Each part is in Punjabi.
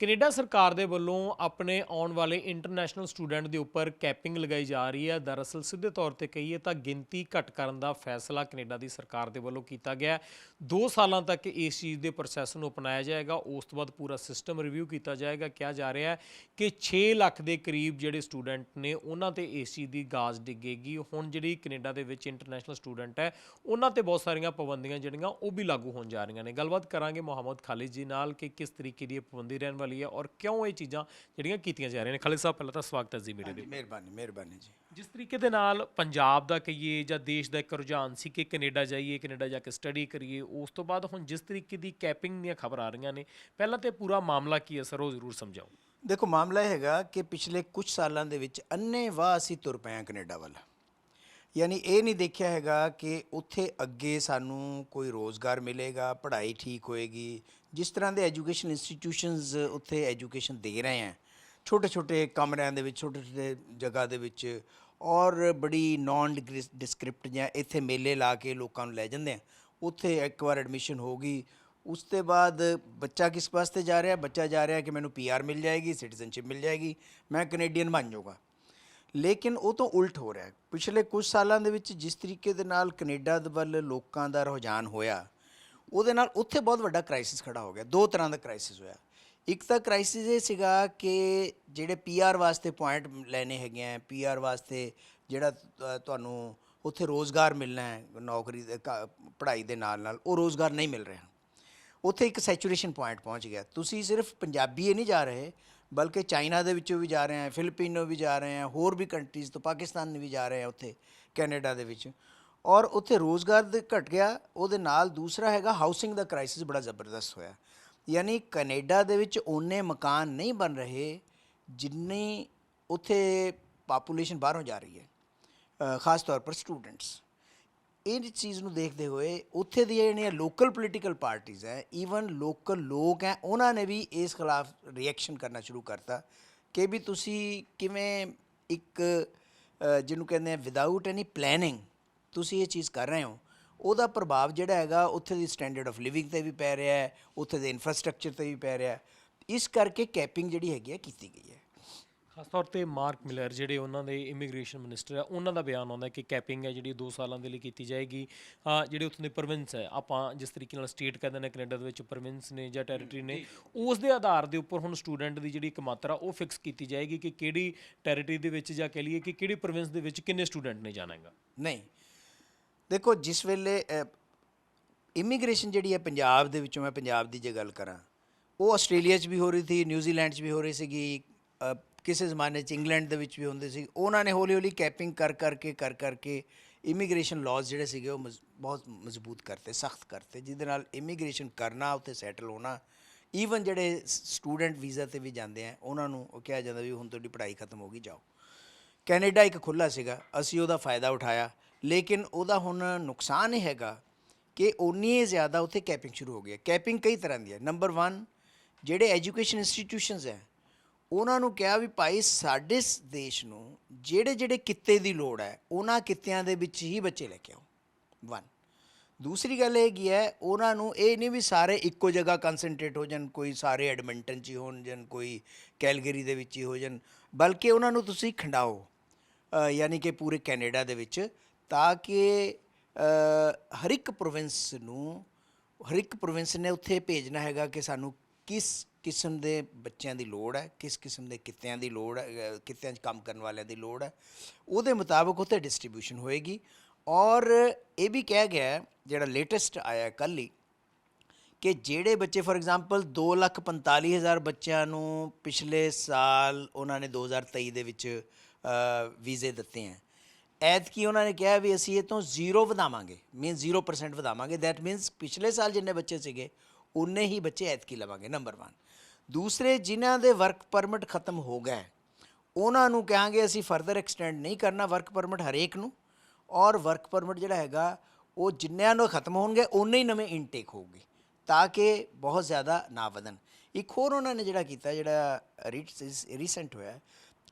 ਕੈਨੇਡਾ ਸਰਕਾਰ ਦੇ ਵੱਲੋਂ ਆਪਣੇ ਆਉਣ ਵਾਲੇ ਇੰਟਰਨੈਸ਼ਨਲ ਸਟੂਡੈਂਟ ਦੇ ਉੱਪਰ ਕੈਪਿੰਗ ਲਗਾਈ ਜਾ ਰਹੀ ਹੈ। ਦਰਅਸਲ ਸਿੱਧੇ ਤੌਰ ਤੇ ਕਹੀਏ ਤਾਂ ਗਿਣਤੀ ਘਟ ਕਰਨ ਦਾ ਫੈਸਲਾ ਕੈਨੇਡਾ ਦੀ ਸਰਕਾਰ ਦੇ ਵੱਲੋਂ ਕੀਤਾ ਗਿਆ ਹੈ। 2 ਸਾਲਾਂ ਤੱਕ ਇਸ ਚੀਜ਼ ਦੇ ਪ੍ਰੋਸੈਸ ਨੂੰ ਅਪਣਾਇਆ ਜਾਏਗਾ, ਉਸ ਤੋਂ ਬਾਅਦ ਪੂਰਾ ਸਿਸਟਮ ਰਿਵਿਊ ਕੀਤਾ ਜਾਏਗਾ। ਕਿਹਾ ਜਾ ਰਿਹਾ ਹੈ ਕਿ 6 ਲੱਖ ਦੇ ਕਰੀਬ ਜਿਹੜੇ ਸਟੂਡੈਂਟ ਨੇ, ਉਹਨਾਂ ਤੇ ਇਸ ਚੀਜ਼ ਦੀ ਗਾਜ਼ ਡਿੱਗੇਗੀ। ਹੁਣ ਜਿਹੜੀ ਕੈਨੇਡਾ ਦੇ ਵਿੱਚ ਇੰਟਰਨੈਸ਼ਨਲ ਸਟੂਡੈਂਟ ਹੈ, ਉਹਨਾਂ ਤੇ ਬਹੁਤ ਸਾਰੀਆਂ ਪਾਬੰਦੀਆਂ ਜਿਹੜੀਆਂ, ਉਹ ਵੀ ਲਾਗੂ ਹੋਣ ਜਾ ਰਹੀਆਂ ਨੇ। ਗੱਲਬਾਤ ਕਰਾਂਗੇ ਮੁਹੰਮਦ ਖਾਲਿਦ ਜੀ ਨਾਲ ਕਿ ਕਿਸ ਤਰੀਕੇ ਦੀ ਇਹ ਪਾਬੰਦੀ ਰਹਿਣ ਵਾਲੀ ਹੈ ਔਰ ਕਿਉਂ ਇਹ ਚੀਜ਼ਾਂ ਜਿਹੜੀਆਂ ਕੀਤੀਆਂ ਜਾ ਰਹੀਆਂ ਨੇ? ਖਾਲਿਦ ਸਾਹਿਬ ਪਹਿਲਾਂ ਤਾਂ ਸਵਾਗਤ ਹੈ ਜੀ ਮੇਰੇ ਦੇ ਮਿਹਰਬਾਨੀ ਮਿਹਰਬਾਨੀ ਜੀ। ਜਿਸ ਤਰੀਕੇ ਦੇ ਨਾਲ ਪੰਜਾਬ ਦਾ ਕਹੀਏ ਜਾਂ ਦੇਸ਼ ਦਾ ਇੱਕ ਰੁਝਾਨ ਸੀ ਕਿ ਕੈਨੇਡਾ ਜਾਈਏ ਕੈਨੇਡਾ ਜਾ ਕੇ ਸਟੱਡੀ ਕਰੀਏ ਉਸ ਤੋਂ ਬਾਅਦ ਹੁਣ ਜਿਸ ਤਰੀਕੇ ਦੀ ਕੈਪਿੰਗ ਦੀਆਂ ਖਬਰ ਆ ਰਹੀਆਂ ਨੇ ਪਹਿਲਾਂ ਤੇ ਪੂਰਾ ਮਾਮਲਾ ਕੀ ਹੈ ਸਰ ਉਹ ਜ਼ਰੂਰ ਸਮਝਾਓ। ਦੇਖੋ ਮਾਮਲਾ ਇਹ ਹੈਗਾ ਕਿ ਪਿਛਲੇ ਕੁਝ ਸਾਲਾਂ ਦੇ ਵਿੱਚ ਅੰਨੇ ਵਾਹ ਅਸੀਂ ਤੁਰ ਪਏ ਕੈਨੇਡਾ ਵੱਲ। ਯਾਨੀ ਇਹ ਨਹੀਂ ਦੇਖਿਆ ਹੈਗਾ ਕਿ ਉੱਥੇ ਅੱਗੇ ਸਾਨੂੰ ਕੋਈ ਰੋਜ਼ਗਾਰ ਮਿਲੇਗਾ ਪੜ੍ਹਾਈ ਠੀਕ ਹੋਏਗੀ ਜਿਸ ਤਰ੍ਹਾਂ ਦੇ ਐਜੂਕੇਸ਼ਨ ਇੰਸਟੀਟਿਊਸ਼ਨਸ ਉੱਥੇ ਐਜੂਕੇਸ਼ਨ ਦੇ ਰਹੇ ਹਨ ਛੋਟੇ ਛੋਟੇ ਕਮਰਿਆਂ ਦੇ ਵਿੱਚ ਛੋਟੇ ਛੋਟੇ ਜਗ੍ਹਾ ਦੇ ਵਿੱਚ, ਔਰ ਬੜੀ ਨਾਨ ਡਿਸਕ੍ਰਿਪਟ ਜਾਂ ਇੱਥੇ ਮੇਲੇ ਲਾ ਕੇ ਲੋਕਾਂ ਨੂੰ ਲੈ ਜਾਂਦੇ ਆ। ਉੱਥੇ ਇੱਕ ਵਾਰ ਐਡਮਿਸ਼ਨ ਹੋ ਗਈ। ਉਸ ਤੋਂ ਬਾਅਦ ਬੱਚਾ ਕਿਸ ਵਾਸਤੇ ਜਾ ਰਿਹਾ? ਬੱਚਾ ਜਾ ਰਿਹਾ ਕਿ ਮੈਨੂੰ ਪੀਆਰ ਮਿਲ ਜਾਏਗੀ ਸਿਟੀਜ਼ਨਸ਼ਿਪ ਮਿਲ ਜਾਏਗੀ, ਮੈਂ ਕੈਨੇਡੀਅਨ ਬਣ ਜਾਊਗਾ। ਲੇਕਿਨ ਉਹ ਤੋਂ ਉਲਟ ਹੋ ਰਿਹਾ। ਪਿਛਲੇ ਕੁਝ ਸਾਲਾਂ ਦੇ ਵਿੱਚ ਜਿਸ ਤਰੀਕੇ ਦੇ ਨਾਲ ਕੈਨੇਡਾ ਦੇ ਵੱਲ ਲੋਕਾਂ ਦਾ ਰੁਝਾਨ ਹੋਇਆ ਉਹਦੇ ਨਾਲ ਉੱਥੇ ਬਹੁਤ ਵੱਡਾ ਕ੍ਰਾਈਸਿਸ ਖੜਾ ਹੋ ਗਿਆ, ਦੋ ਤਰ੍ਹਾਂ ਦਾ ਕ੍ਰਾਈਸਿਸ ਹੋਇਆ। ਇੱਕ ਤਾਂ ਕ੍ਰਾਈਸਿਸ ਇਹ ਸੀਗਾ ਕਿ ਜਿਹੜੇ ਪੀਆਰ ਵਾਸਤੇ ਪੁਆਇੰਟ ਲੈਣੇ ਹੈਗੇ ਆ ਪੀਆਰ ਵਾਸਤੇ ਜਿਹੜਾ ਤੁਹਾਨੂੰ ਉੱਥੇ ਰੋਜ਼ਗਾਰ ਮਿਲਣਾ ਹੈ, ਨੌਕਰੀ ਦੇ, ਕ- ਪੜ੍ਹਾਈ ਦੇ ਨਾਲ ਨਾਲ, ਉਹ ਰੋਜ਼ਗਾਰ ਨਹੀਂ ਮਿਲ ਰਿਹਾ। ਉੱਥੇ ਇੱਕ ਸੈਚੂਰੇਸ਼ਨ ਪੁਆਇੰਟ ਪਹੁੰਚ ਗਿਆ। ਤੁਸੀਂ ਸਿਰਫ ਪੰਜਾਬੀ ਹੀ ਨਹੀਂ ਜਾ ਰਹੇ, ਬਲਕਿ ਚਾਈਨਾ ਦੇ ਵਿੱਚੋਂ ਵੀ ਜਾ ਰਹੇ ਆ, ਫਿਲੀਪੀਨੋ ਵੀ ਜਾ ਰਹੇ ਆ, ਹੋਰ ਵੀ ਕੰਟਰੀਜ਼ ਤੋਂ ਪਾਕਿਸਤਾਨ ਵੀ ਜਾ ਰਹੇ ਆ ਉੱਥੇ, ਕੈਨੇਡਾ ਦੇ ਵਿੱਚ। ਔਰ ਉੱਥੇ ਰੋਜ਼ਗਾਰ ਦੇ ਘਟ ਗਿਆ, ਉਹਦੇ ਨਾਲ ਦੂਸਰਾ ਹੈਗਾ ਹਾਊਸਿੰਗ ਦਾ ਕ੍ਰਾਈਸਿਸ ਬੜਾ ਜ਼ਬਰਦਸਤ ਹੋਇਆ। ਯਾਨੀ ਕੈਨੇਡਾ ਦੇ ਵਿੱਚ ਓਨੇ ਮਕਾਨ ਨਹੀਂ ਬਣ ਰਹੇ ਜਿੰਨੀ ਉੱਥੇ ਪਾਪੂਲੇਸ਼ਨ ਬਾਹਰੋਂ ਜਾ ਰਹੀ ਹੈ ਖਾਸ ਤੌਰ ਪਰ ਸਟੂਡੈਂਟਸ ਇਹ ਚੀਜ਼ ਨੂੰ ਦੇਖਦੇ ਹੋਏ ਉੱਥੇ ਦੀਆਂ ਜਿਹੜੀਆਂ ਲੋਕਲ ਪੋਲੀਟੀਕਲ ਪਾਰਟੀਆਂ ਹੈ ਈਵਨ ਲੋਕਲ ਲੋਕ ਹੈ, ਉਹਨਾਂ ਨੇ ਵੀ ਇਸ ਖਿਲਾਫ ਰਿਐਕਸ਼ਨ ਕਰਨਾ ਸ਼ੁਰੂ ਕਰਤਾ ਕਿ ਵੀ ਤੁਸੀਂ ਕਿਵੇਂ ਇੱਕ ਜਿਹਨੂੰ ਕਹਿੰਦੇ ਆ ਵਿਦਆਊਟ ਐਨੀ ਪਲੈਨਿੰਗ ਤੁਸੀਂ ਇਹ ਚੀਜ਼ ਕਰ ਰਹੇ ਹੋ ਉਹਦਾ ਪ੍ਰਭਾਵ ਜਿਹੜਾ ਹੈਗਾ ਉੱਥੇ ਦੀ ਸਟੈਂਡਰਡ ਆਫ ਲਿਵਿੰਗ ਤੇ ਵੀ ਪੈ ਰਿਹਾ ਹੈ ਉੱਥੇ ਦੇ ਇਨਫਰਾਸਟ੍ਰਕਚਰ ਤੇ ਵੀ ਪੈ ਰਿਹਾ ਹੈ। ਇਸ ਕਰਕੇ ਕੈਪਿੰਗ ਜਿਹੜੀ ਹੈਗੀ ਹੈ ਕੀਤੀ ਗਈ ਹੈ। ਖਾਸ ਤੌਰ ਤੇ ਮਾਰਕ ਮਿਲਰ ਜਿਹੜੇ ਉਹਨਾਂ ਦੇ ਇਮੀਗ੍ਰੇਸ਼ਨ ਮਿਨਿਸਟਰ ਹੈ ਉਹਨਾਂ ਦਾ ਬਿਆਨ ਆਉਂਦਾ ਕਿ ਕੈਪਿੰਗ ਹੈ ਜਿਹੜੀ 2 ਸਾਲਾਂ ਦੇ ਲਈ ਕੀਤੀ ਜਾਏਗੀ। ਜਿਹੜੇ ਉੱਥੋਂ ਦੇ ਪ੍ਰੋਵਿੰਸ ਹੈ ਆਪਾਂ ਜਿਸ ਤਰੀਕੇ ਨਾਲ ਸਟੇਟ ਕਹਿੰਦੇ ਨੇ ਕੈਨੇਡਾ ਦੇ ਵਿੱਚ ਪ੍ਰੋਵਿੰਸ ਨੇ ਜਾਂ ਟੈਰੀਟਰੀ ਨੇ ਉਸ ਦੇ ਆਧਾਰ ਦੇ ਉੱਪਰ ਹੁਣ ਸਟੂਡੈਂਟ ਦੀ ਜਿਹੜੀ ਇੱਕ ਮਾਤਰਾ ਉਹ ਫਿਕਸ ਕੀਤੀ ਜਾਏਗੀ ਕਿ ਕਿਹੜੀ ਟੈਰੀਟਰੀ ਦੇ ਵਿੱਚ ਜਾਂ ਕਹਿ ਲਈਏ ਕਿ ਕਿਹੜੀ ਪ੍ਰੋਵਿੰਸ ਦੇ ਵਿੱਚ ਕਿੰਨੇ ਸਟੂਡੈਂਟ ਨੇ ਜਾਣਾ ਹੈਗਾ। ਨਹੀਂ ਦੇਖੋ, ਜਿਸ ਵੇਲੇ ਇਮੀਗ੍ਰੇਸ਼ਨ ਜਿਹੜੀ ਹੈ ਪੰਜਾਬ ਦੇ ਵਿੱਚੋਂ, ਮੈਂ ਪੰਜਾਬ ਦੀ ਜੇ ਗੱਲ ਕਰਾਂ, ਉਹ ਆਸਟ੍ਰੇਲੀਆ 'ਚ ਵੀ ਹੋ ਰਹੀ ਸੀ ਨਿਊਜ਼ੀਲੈਂਡ 'ਚ ਵੀ ਹੋ ਰਹੀ ਸੀਗੀ ਕਿਸੇ ਜ਼ਮਾਨੇ 'ਚ ਇੰਗਲੈਂਡ ਦੇ ਵਿੱਚ ਵੀ ਹੁੰਦੇ ਸੀ। ਉਹਨਾਂ ਨੇ ਹੌਲੀ ਹੌਲੀ ਕੈਪਿੰਗ ਕਰ, ਕਰਕੇ ਕਰ, ਕਰਕੇ ਇਮੀਗ੍ਰੇਸ਼ਨ ਲਾਜ਼ ਜਿਹੜੇ ਸੀਗੇ, ਉਹ ਮਜ਼- ਬਹੁਤ ਮਜ਼ਬੂਤ ਕਰਤੇ, ਸਖਤ ਕਰਤੇ, ਜਿਹਦੇ ਨਾਲ ਇਮੀਗ੍ਰੇਸ਼ਨ ਕਰਨਾ, ਉੱਥੇ ਸੈਟਲ ਹੋਣਾ ਈਵਨ ਜਿਹੜੇ ਸਟੂਡੈਂਟ ਵੀਜ਼ਾ ਤੇ ਵੀ ਜਾਂਦੇ ਆ, ਉਹਨਾਂ ਨੂੰ ਉਹ ਕਿਹਾ ਜਾਂਦਾ ਵੀ ਹੁਣ ਤੁਹਾਡੀ ਪੜ੍ਹਾਈ ਖਤਮ ਹੋ ਗਈ, ਜਾਓ। ਕੈਨੇਡਾ ਇੱਕ ਖੁੱਲਾ ਸੀਗਾ, ਅਸੀਂ ਉਹਦਾ ਫਾਇਦਾ ਉਠਾਇਆ। ਲੇਕਿਨ ਉਹਦਾ ਹੁਣ ਨੁਕਸਾਨ ਇਹ ਹੈਗਾ ਕਿ ਉਨੀ ਜ਼ਿਆਦਾ ਉੱਥੇ ਕੈਪਿੰਗ ਸ਼ੁਰੂ ਹੋ ਗਈ ਹੈ। ਕੈਪਿੰਗ ਕਈ ਤਰ੍ਹਾਂ ਦੀ ਹੈ। ਨੰਬਰ 1 ਜਿਹੜੇ ਐਜੂਕੇਸ਼ਨ ਇੰਸਟੀਟਿਊਸ਼ਨਸ ਹੈ, ਉਹਨਾਂ ਨੂੰ ਕਿਹਾ ਵੀ ਭਾਈ ਸਾਡੇ ਦੇਸ਼ ਨੂੰ ਜਿਹੜੇ ਜਿਹੜੇ ਕਿੱਤੇ ਦੀ ਲੋੜ ਹੈ, ਉਹਨਾਂ ਕਿੱਤਿਆਂ ਦੇ ਵਿੱਚ ਹੀ ਬੱਚੇ ਲੈ ਕੇ ਆਓ। 1 ਦੂਸਰੀ ਗੱਲ ਇਹ ਕੀ ਹੈ, ਉਹਨਾਂ ਨੂੰ ਇਹ ਨਹੀਂ ਵੀ ਸਾਰੇ ਇੱਕੋ ਜਗ੍ਹਾ ਕਨਸੈਂਟਰੇਟ ਹੋ ਜਾਣ, ਕੋਈ ਸਾਰੇ ਐਡਮਿੰਟਨ 'ਚ ਹੀ ਹੋਣ ਜਾਂ ਕੋਈ ਕੈਲਗਰੀ ਦੇ ਵਿੱਚ ਹੀ ਹੋ ਜਾਣ, ਬਲਕਿ ਉਹਨਾਂ ਨੂੰ ਤੁਸੀਂ ਖੰਡਾਓ ਯਾਨੀ ਕਿ ਪੂਰੇ ਕੈਨੇਡਾ ਦੇ ਵਿੱਚ ਤਾਂ ਕਿ ਹਰ ਇੱਕ ਪ੍ਰੋਵਿੰਸ ਨੂੰ, ਹਰ ਇੱਕ ਪ੍ਰੋਵਿੰਸ ਨੇ ਉੱਥੇ ਭੇਜਣਾ ਹੈਗਾ ਕਿ ਸਾਨੂੰ ਕਿਸ ਕਿਸਮ ਦੇ ਬੱਚਿਆਂ ਦੀ ਲੋੜ ਹੈ, ਕਿਸ ਕਿਸਮ ਦੇ ਕਿੱਤਿਆਂ ਦੀ ਲੋੜ ਹੈ ਕਿੱਤਿਆਂ 'ਚ ਕੰਮ ਕਰਨ ਵਾਲਿਆਂ ਦੀ ਲੋੜ ਹੈ। ਉਹਦੇ ਮੁਤਾਬਕ ਉੱਥੇ ਡਿਸਟ੍ਰੀਬਿਊਸ਼ਨ ਹੋਏਗੀ। ਔਰ ਇਹ ਵੀ ਕਿਹਾ ਗਿਆ ਜਿਹੜਾ ਲੇਟੈਸਟ ਆਇਆ ਕੱਲ੍ਹ ਹੀ, ਕਿ ਜਿਹੜੇ ਬੱਚੇ, ਫੋਰ ਐਗਜ਼ਾਮਪਲ 245000 ਬੱਚਿਆਂ ਨੂੰ ਪਿਛਲੇ ਸਾਲ ਉਹਨਾਂ ਨੇ 2023 ਦੇ ਵਿੱਚ ਵੀਜ਼ੇ ਦਿੱਤੇ ਹੈ। ਐਤਕੀ ਉਹਨਾਂ ਨੇ ਕਿਹਾ ਵੀ ਅਸੀਂ ਇਹ ਤੋਂ ਜ਼ੀਰੋ ਵਧਾਵਾਂਗੇ ਮੀਨ 0% ਵਧਾਵਾਂਗੇ। ਥੈਟ ਮੀਨਸ ਪਿਛਲੇ ਸਾਲ ਜਿੰਨੇ ਬੱਚੇ ਸੀਗੇ, ਉਨੇ ਹੀ ਬੱਚੇ ਐਤਕੀ ਲਵਾਂਗੇ ਨੰਬਰ 1 ਦੂਸਰੇ, ਜਿਨ੍ਹਾਂ ਦੇ ਵਰਕ ਪਰਮਿਟ ਖਤਮ ਹੋ ਗਏ ਉਹਨਾਂ ਨੂੰ ਕਹਾਂਗੇ ਅਸੀਂ ਫਰਦਰ ਐਕਸਟੈਂਡ ਨਹੀਂ ਕਰਨਾ ਵਰਕ ਪਰਮਿਟ ਹਰੇਕ ਨੂੰ। ਔਰ ਵਰਕ ਪਰਮਿਟ ਜਿਹੜਾ ਹੈਗਾ, ਉਹ ਜਿੰਨਿਆਂ ਨੂੰ ਖਤਮ ਹੋਣਗੇ ਉਨੇ ਹੀ ਨਵੇਂ ਇਨਟੇਕ ਹੋਊਗੀ, ਤਾਂ ਕਿ ਬਹੁਤ ਜ਼ਿਆਦਾ ਨਾ ਵਧਣ। ਇੱਕ ਹੋਰ ਉਹਨਾਂ ਨੇ ਜਿਹੜਾ ਕੀਤਾ, ਜਿਹੜਾ ਰੀਸੈਂਟ ਹੋਇਆ,